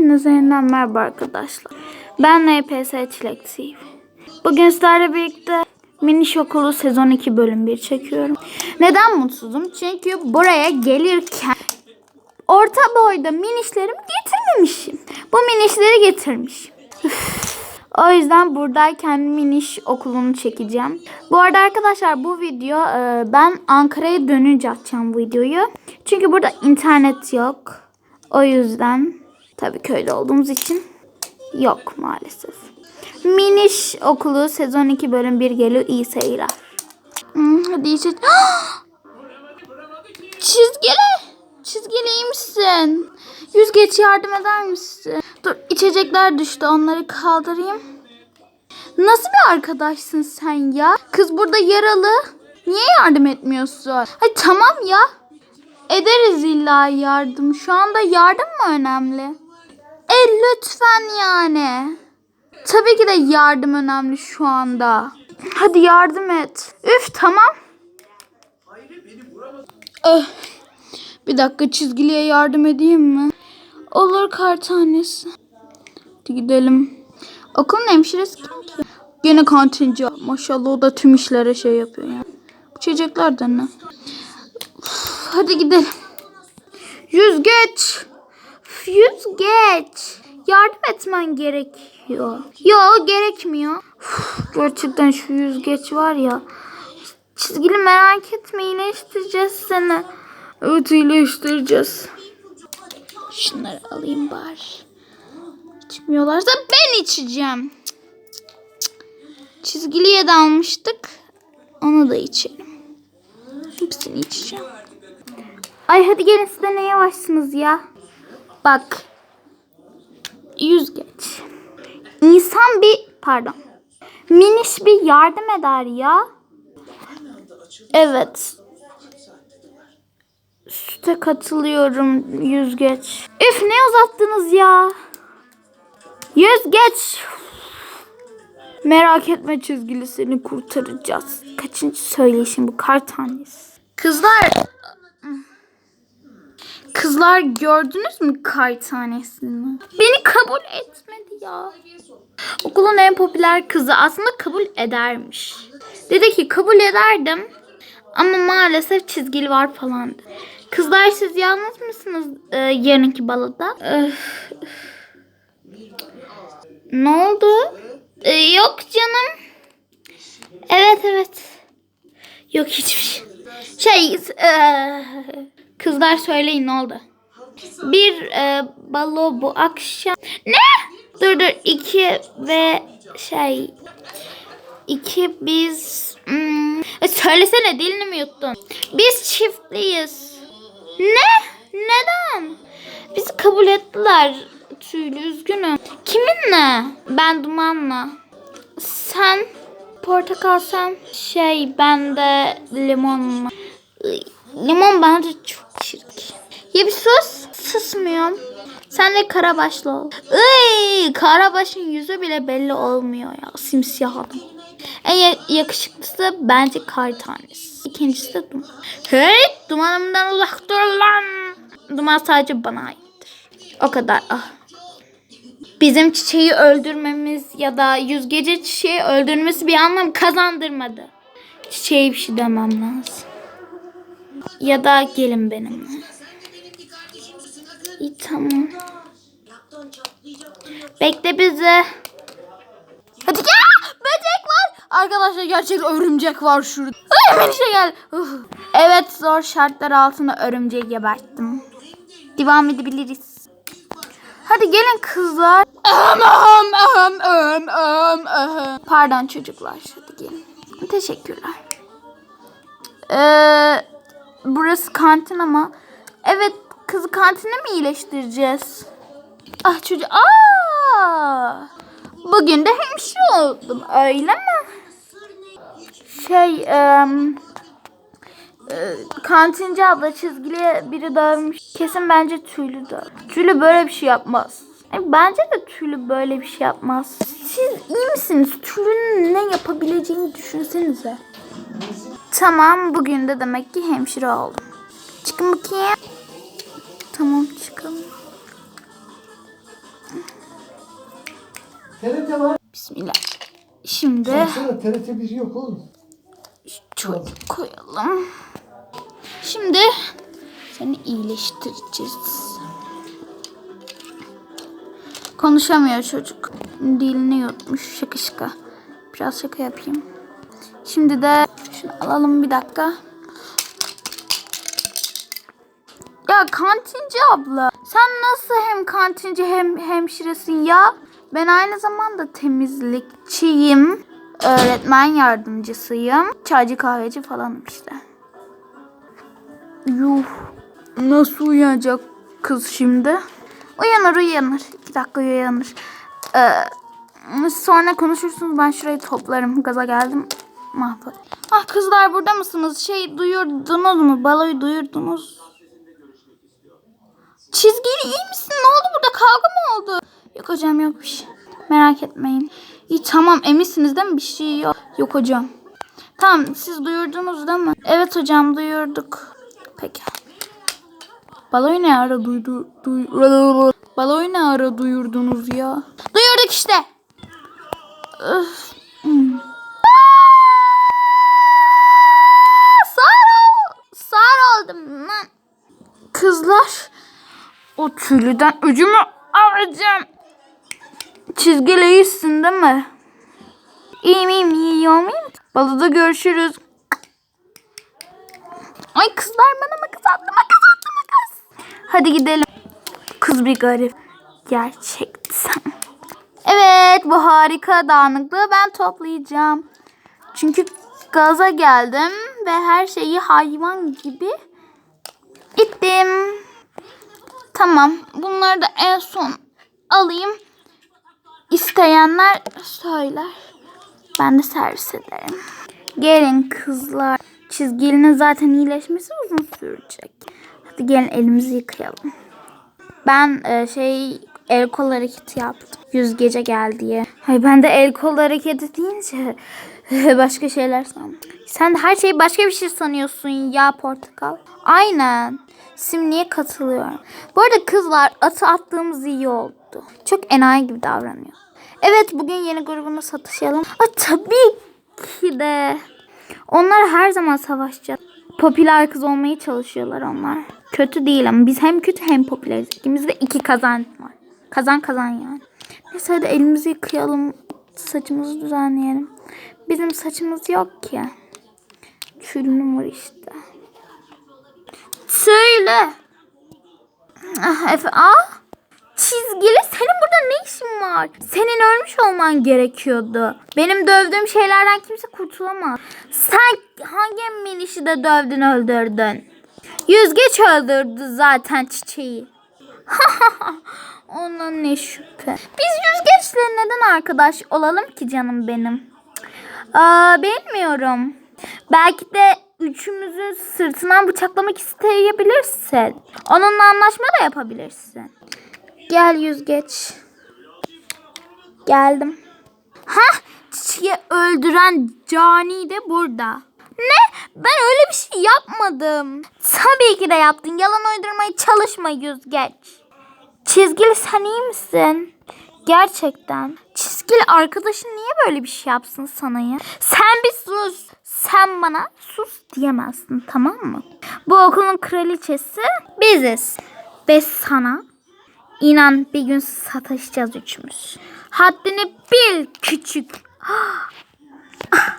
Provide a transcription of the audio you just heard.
Hepinize yeniden merhaba arkadaşlar. Ben NPS Çilek TV. Bugün sizlerle birlikte Mini Şokulu sezon 2 bölüm 1 çekiyorum. Neden mutsuzum? Çünkü buraya gelirken orta boyda minişlerimi getirmemişim. Bu minişleri getirmişim. O yüzden buradayken miniş okulunu çekeceğim. Bu arada arkadaşlar bu video e, ben Ankara'ya dönünce atacağım bu videoyu. Çünkü burada internet yok. O yüzden tabii köyde olduğumuz için yok maalesef. Miniş okulu sezon 2 bölüm 1 geliyor. İyi seyirler. Hmm, hadi iyice... Çizgili. Çizgili iyi misin? Yüzgeç yardım eder misin? Dur içecekler düştü onları kaldırayım. Nasıl bir arkadaşsın sen ya? Kız burada yaralı. Niye yardım etmiyorsun? Ay tamam ya. Ederiz illa yardım. Şu anda yardım mı önemli? E lütfen yani. Tabii ki de yardım önemli şu anda. Hadi yardım et. Üf tamam. Öh. Bir dakika çizgiliye yardım edeyim mi? Olur kar tanesi. Hadi gidelim. Okulun hemşiresi kim ki? Gene kantinci. Maşallah o da tüm işlere şey yapıyor yani. Bu çiçekler de ne? Uf, hadi gidelim. Üf, Yüzgeç. Yardım etmen gerekiyor. Yo gerekmiyor. Uf, gerçekten şu yüzgeç var ya. Çizgili merak etme iyileştireceğiz seni. Evet iyileştireceğiz. Şunları alayım bari. İçmiyorlarsa ben içeceğim. Çizgiliye de almıştık. Onu da içelim. Hepsini içeceğim. Ay hadi gelin siz de ne yavaşsınız ya. Bak. Yüzgeç. İnsan bir pardon. Miniş bir yardım eder ya. Evet. Süte katılıyorum yüzgeç. Üf ne uzattınız ya. Yüzgeç. Merak etme çizgili seni kurtaracağız. Kaçıncı söyleyişim bu kar tanesi. Kızlar. Kızlar gördünüz mü kar tanesini? Beni kabul etmedi ya. Okulun en popüler kızı aslında kabul edermiş. Dedi ki kabul ederdim ama maalesef çizgili var falan. Kızlar siz yalnız mısınız e, yarınki baloda? Öf. Ne oldu? E, yok canım. Evet evet. Yok hiçbir şey. Şey e, kızlar söyleyin ne oldu? Bir e, balo bu akşam. Ne? Dur dur iki ve şey iki biz hmm, e, söylesene dilini mi yuttun? Biz çiftliyiz. Ne? Neden? Bizi kabul ettiler. Tüylü üzgünüm. Kiminle? Ben Duman'la. Sen portakal sen şey ben de limonla. Iy, Limon bence çok Susmuyorum. Sen de karabaşlı ol. Iy, karabaşın yüzü bile belli olmuyor ya. Simsiyah adam. En ya- yakışıklısı bence kar tanesi. İkincisi de duman. Hey dumanımdan uzak dur lan. Duman sadece bana aittir. O kadar ah. Bizim çiçeği öldürmemiz ya da yüzgece çiçeği öldürmesi bir anlam kazandırmadı. Çiçeğe bir şey demem lazım. Ya da gelin benimle. İyi tamam. Bekle bizi. Hadi gel. Böcek var. Arkadaşlar gerçek örümcek var şurada. Ay hemen işe gel. Evet zor şartlar altında örümceği geberttim. Devam edebiliriz. Hadi gelin kızlar. Ahem, ahem, ahem, ahem, ahem. Pardon çocuklar. Hadi gelin. Teşekkürler. Ee, burası kantin ama. Evet kızı kantine mi iyileştireceğiz? Ah çocuğu. Aa! Bugün de hemşire oldum öyle mi? Şey e, kantinci abla çizgili biri dövmüş. Kesin bence tüylü döv. Tüylü böyle bir şey yapmaz. E, bence de tüylü böyle bir şey yapmaz. Siz iyi misiniz? Tüylünün ne yapabileceğini düşünsenize. Tamam bugün de demek ki hemşire oldum. Çıkın bakayım. Tamam çıkalım. TRT var. Bismillah. Şimdi Baksana TRT 1 yok oğlum. şöyle koyalım. Şimdi seni iyileştireceğiz. Konuşamıyor çocuk. Dilini yutmuş şaka şaka. Biraz şaka yapayım. Şimdi de şunu alalım bir dakika. Ya kantinci abla. Sen nasıl hem kantinci hem hemşiresin ya? Ben aynı zamanda temizlikçiyim. Öğretmen yardımcısıyım. Çaycı kahveci falanım işte. Yuh. Nasıl uyanacak kız şimdi? Uyanır uyanır. İki dakika uyanır. Ee, sonra konuşursunuz ben şurayı toplarım. Gaza geldim. Mahvol. Ah kızlar burada mısınız? Şey duyurdunuz mu? Baloyu duyurdunuz. Çizgili iyi misin? Ne oldu burada? Kavga mı oldu? Yok hocam yok bir şey. Merak etmeyin. İyi tamam eminsiniz değil mi? Bir şey yok. Yok hocam. Tamam siz duyurdunuz değil mi? Evet hocam duyurduk. Peki. Baloyu ne ara duydu? Duy, Baloyu ne ara duyurdunuz ya? Duyurduk işte. Öf. Hmm. Sağır ol. Sağır oldum lan. Kızlar. O tüylüden öcümü alacağım. Çizgili iyisin değil mi? İyiyim iyiyim iyi olmayayım. Balıda görüşürüz. Ay kızlar bana makas attı makas attı makas. Hadi gidelim. Kız bir garip. Gerçekten. Evet bu harika dağınıklığı ben toplayacağım. Çünkü gaza geldim ve her şeyi hayvan gibi ittim. Tamam bunları da en son alayım. İsteyenler söyler. Ben de servis ederim. Gelin kızlar. Çizgilinin zaten iyileşmesi uzun sürecek. Hadi gelin elimizi yıkayalım. Ben e, şey el kol hareketi yaptım. Yüz gece gel diye. Ben de el kol hareketi deyince başka şeyler sandım. Sen her şeyi başka bir şey sanıyorsun ya portakal. Aynen. Simli'ye katılıyorum. Bu arada kızlar atı attığımız iyi oldu. Çok enayi gibi davranıyor. Evet bugün yeni grubunu satışalım. Aa, tabii ki de. Onlar her zaman savaşacak. Popüler kız olmaya çalışıyorlar onlar. Kötü değil ama biz hem kötü hem popüleriz. İkimizde iki kazan var. Kazan kazan yani. Neyse hadi elimizi yıkayalım. Saçımızı düzenleyelim. Bizim saçımız yok ki. Çürünüm var işte. Söyle. Ah, Efe, ah. Çizgili senin burada ne işin var? Senin ölmüş olman gerekiyordu. Benim dövdüğüm şeylerden kimse kurtulamaz. Sen hangi minişi de dövdün öldürdün? Yüzgeç öldürdü zaten çiçeği. Ondan ne şüphe. Biz yüzgeçle neden arkadaş olalım ki canım benim? Aa, bilmiyorum. Belki de üçümüzün sırtından bıçaklamak isteyebilirsin. Onunla anlaşma da yapabilirsin. Gel yüzgeç. Geldim. Ha, çiçeği öldüren cani de burada. Ne? Ben öyle bir şey yapmadım. Tabii ki de yaptın. Yalan uydurmaya çalışma yüzgeç. Çizgili sen iyi misin? Gerçekten. Çizgili arkadaşın niye böyle bir şey yapsın sana ya? Sen bir sus. Sen bana sus diyemezsin tamam mı? Bu okulun kraliçesi biziz. Ve sana inan bir gün sataşacağız üçümüz. Haddini bil küçük.